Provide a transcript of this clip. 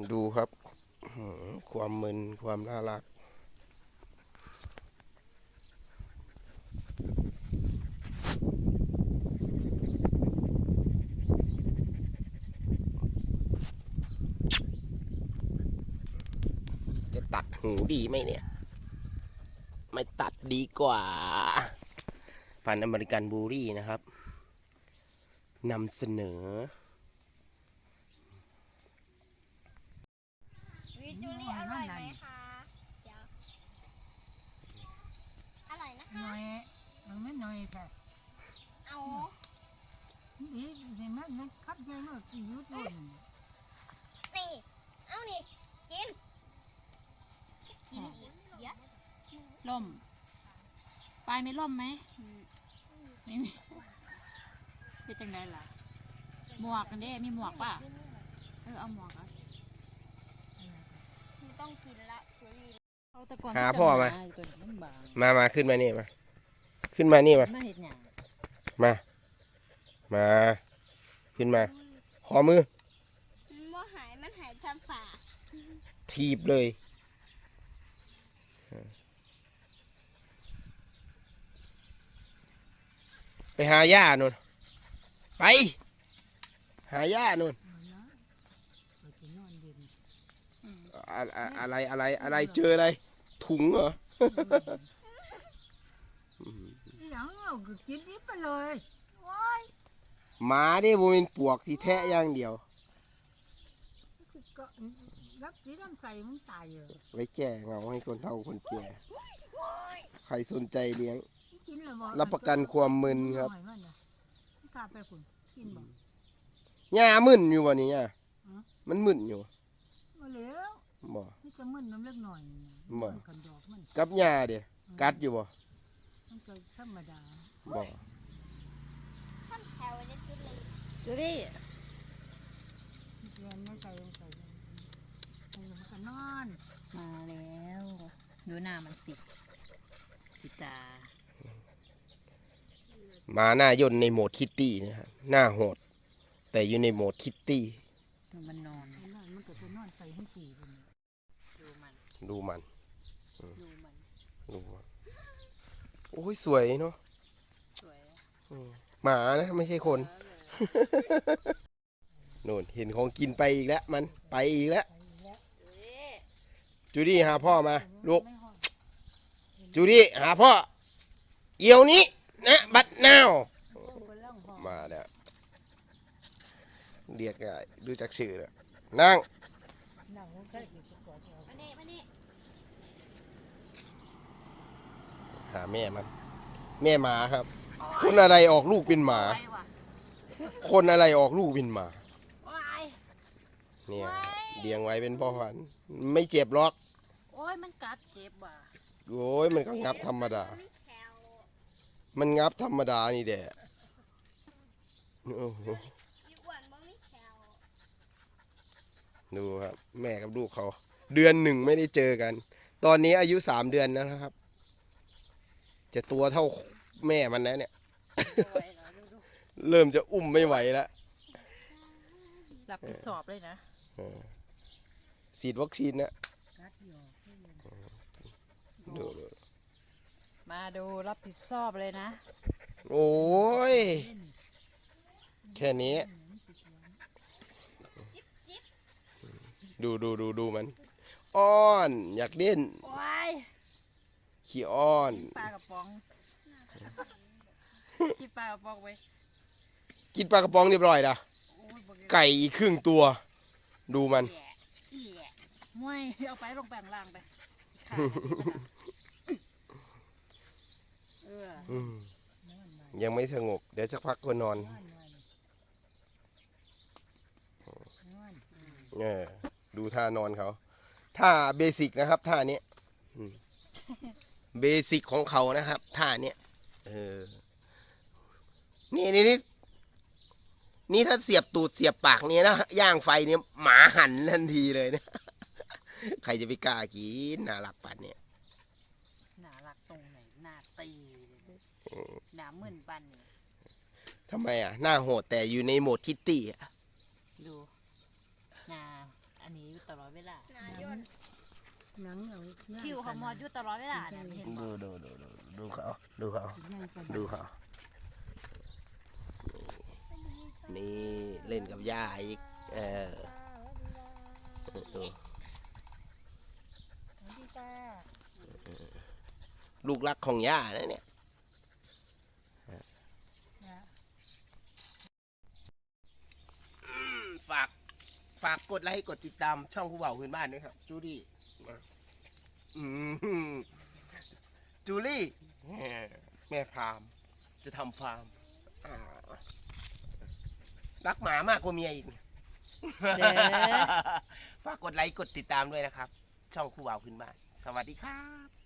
ดูครับ ความมึนความน่ารัก จะตัดหูดีไหมเนี่ย ไม่ตัดดีกว่า พันอเมริกันบูรี่นะครับนำเสนอ วิจูรี่อร่อยไหมคะเดี๋ยวอร่อยนะคะ น้อยมันไม่น้อยแท้เอานี่เห็นไหมมันคับใจมากกินยุดเลยนี่ เอานี่ กิน กินอีกเดี๋ยวล่มปลายไม่ล่มไหมไม่มีเป็นจังไดล่ะ หมวกกันเด้มีหมวกป่ะ เออเอาหมวกเอะไม่ ต้องกินละจูรี่เอาตะกอนหาพ่อมาตัวนี้มันบางมามาขึ้นมานี่มา ขึ้นมานี่มา ไม่เห็นหยังมา มา ขึ้นมา ขอมือ มันบ่หายมันหายทางฝาทีบเลย ไปหาย่านุ่น ไป หาย่านุ่น อะอะอะไรอะไรอะไรเจออะไร ถุงเหรออย่างเราก็กินนี้ไปเลยว้ายหมาได้บ่เป็นปวกที่แทะอย่างเดียวก็รับสีน้ำใสมึงตายเลยไว้แก้เหงาให้คนเฒ่าคนแก่ใครสนใจเลี้ยงกินเลยบ่รับประกันความมึนครับหน่อยมันน่ะกล้าไปคุณกินบ่หญ้ามึนอยู่บ่นี่หญ้าอืมมันมึนอยู่มาแล้ว บ่นี่จะมึนน้ำเล็กหน่อยบ่ มันกันดอกมันกับหญ้าเด้กัดอยู่บ่มันก็ธรรมดาบ่ ท่านแถวได้จูรี่จูรี่เรียนไม่ใจลงไปมันก็นอนมาแล้วดูหน้ามันสิพิตาหมาหน้าย่นในโหมดคิตตี้นะครับหน้าโหด แต่อยู่ในโหมดคิตตี้ดูมันนอนมันนอนมันก็จะนอนใส่ให้ตีเป็น ดูมัน ดูมันดูมันดูมันโอ้ยสวยเนาะสวยหมานะไม่ใช่คนนู่นเห็นของกินไปอีกแล้ว มันไปอีกแล้ว จูดี้หาพ่อมาลูกจูดี้หาพ่อ เอี่ยวนี้นะบัดนาว มาแล้วเรียกง่ายดูจากชื่อแล้วนั่ง มานี่มานี่ หาแม่มันแม่หมาครับ คนอะไรออกลูกเป็นหมาไปว่ะคนอะไรออกลูกเป็นหมาว้ายเนี่ยเลี้ยงไว้เป็นพ่อพันธุ์ไม่เจ็บหรอกโอ้ยมันกัดเจ็บว่ะโอ้ยมันก็งับธรรมดาไม่แถวมันงับธรรมดานี่แหละโอ้โหอีอ้วนบ่ไม่แถวดูครับ แม่กับลูกเขา เดือนหนึ่งไม่ได้เจอกัน ตอนนี้อายุสามเดือนแล้วนะครับ จะตัวเท่าแม่มันแล้วเนี่ยโอ้ยเหรอดูดูเริ่มจะอุ้มไม่ไหวแล้วรับผิดสอบเลยนะฉีดวัคซีนนะกัดอยู่ดูดูมาดูรับผิดชอบเลยนะ โอ้ย แค่นี้ ดูดูดูดูมัน อ้อน อยากเล่นว้าย ขี้อ้อน ปลากระป๋องกินปลากระป๋องไว้กินปลากระป๋องเรียบร้อยนะโอ้ยบอกเลยไก่อีกครึ่งตัว ดูมัน แหละอีแหละมวยเอาไปลงแปลงล่างไปขาเอออืมยังไม่สงบ เดี๋ยวสักพักก็นอน เออ ดูท่านอนเขาท่าเบสิกนะครับท่านี้อืม เบสิกของเขานะครับท่าเนี้ยเออนี่นี่นี่นี่ถ้าเสียบตูดเสียบปากเนี่ยนะย่างไฟเนี่ยหมาหันทันทีเลยนะใครจะไปกล้ากินน่ารักปันเนี่ยหนารักตรงไหนหนาตีเลยหนาหมื่นปันเนี่ยทำไมอะหน้าโหดแต่อยู่ในโหมดคิตตี้อะดูหนาอันนี้ตหนังเอาย่างคิวของหมอดอยู่ตลอดเวลาเนี่ยเห็นบ่ดูดูดูดูดูเขาดูเขาย่างกันดูเขานี่เล่นกับย่าอีก เออดูดีจ้าลูกรักของย่านะเนี่ยฝาก ฝากกดไลค์กดติดตามช่องผู้บ่าวพื้นบ้านด้วยครับ จูดี้มา อืมจูลี่แม่ฟาร์มจะทำฟาร์มอ่ารักหมามากกว่าเมียอีก เด้อ ฝากกดไลค์กดติดตามด้วยนะครับ ช่องผู้บ่าวพื้นบ้าน สวัสดีครับ